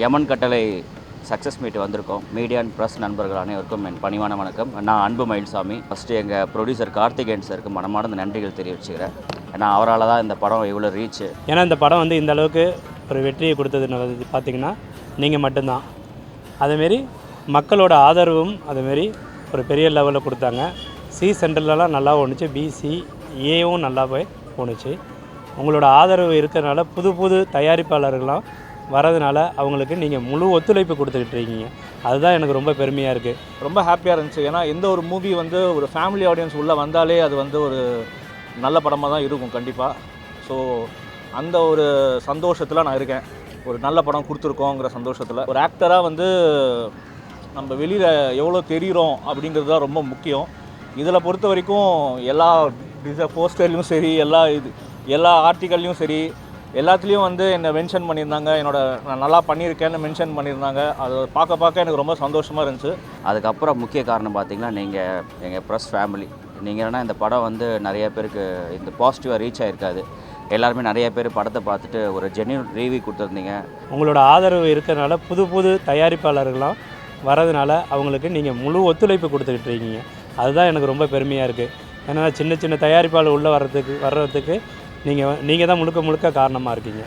யமன் Kattalai success meet வந்திருக்கோம். Media and press நண்பர்கள் அனைவருக்கும் என் பணிவான வணக்கம். நான் அன்பு மயில்சாமி. ஃபஸ்ட்டு எங்கள் ப்ரொடியூசர் கார்த்திகேயன் சாருக்கு மனமார்ந்த நன்றிகள் தெரிவிச்சுக்கிறேன். ஏன்னா அவரால் தான் இந்த படம் இவ்வளோ ரீச் ஏன்னா இந்த படம் வந்து இந்த அளவுக்கு ஒரு வெற்றியை கொடுத்தது வந்து பார்த்தீங்கன்னா நீங்கள் மட்டும்தான். அதேமாரி மக்களோட ஆதரவும் அதேமாரி ஒரு பெரிய லெவலில் கொடுத்தாங்க. சி சென்டர்லலாம் நல்லா ஓணுச்சு. பிசி ஏவும் நல்லா போய் போணுச்சு உங்களோட ஆதரவு இருக்கிறனால புது புது தயாரிப்பாளர்கள்லாம் வரதுனால அவங்களுக்கு நீங்கள் முழு ஒத்துழைப்பு கொடுத்துக்கிட்டு இருக்கீங்க. அதுதான் எனக்கு ரொம்ப பெருமையாக இருக்குது ரொம்ப ஹாப்பியாக இருந்துச்சு. ஏன்னா எந்த ஒரு மூவி வந்து ஒரு ஃபேமிலி ஆடியன்ஸ் உள்ளே வந்தாலே அது வந்து ஒரு நல்ல படமாக தான் இருக்கும் கண்டிப்பாக ஸோ அந்த ஒரு சந்தோஷத்தில் நான் இருக்கேன். ஒரு நல்ல படம் கொடுத்துருக்கோங்கிற சந்தோஷத்தில். ஒரு ஆக்டராக வந்து நம்ம வெளியில் எவ்வளோ தெரிகிறோம் அப்படிங்கிறது தான் ரொம்ப முக்கியம். இதில் பொறுத்த வரைக்கும் எல்லா டிச போஸ்டர்லேயும் சரி எல்லா இது எல்லா ஆர்டிக்கல்லையும் சரி எல்லாத்துலேயும் வந்து என்னை மென்ஷன் பண்ணியிருந்தாங்க. என்னோட நான் நல்லா பண்ணியிருக்கேன்னு மென்ஷன் பண்ணியிருந்தாங்க. அது பார்க்க பார்க்க எனக்கு ரொம்ப சந்தோஷமாக இருந்துச்சு. அதுக்கப்புறம் முக்கிய காரணம் பார்த்தீங்கன்னா நீங்கள் எங்கள் ப்ரெஸ் ஃபேமிலி நீங்கள் ஏன்னா இந்த படம் வந்து நிறைய பேருக்கு இந்த பாசிட்டிவாக ரீச் ஆகிருக்காது எல்லாருமே நிறைய பேர் படத்தை பார்த்துட்டு ஒரு ஜென்யூன் ரிவ்யூ கொடுத்துருந்தீங்க. உங்களோட ஆதரவு இருக்கிறனால புது புது தயாரிப்பாளர்கள்லாம் வரதுனால அவங்களுக்கு நீங்கள் முழு ஒத்துழைப்பு கொடுத்துக்கிட்டு இருக்கீங்க. அதுதான் எனக்கு ரொம்ப பெருமையாக இருக்குது ஏன்னா சின்ன சின்ன தயாரிப்பாளர் உள்ளே வர்றதுக்கு வர்றதுக்கு நீங்கள் நீங்கள் தான் முழுக்க முழுக்க காரணமாக இருக்கீங்க.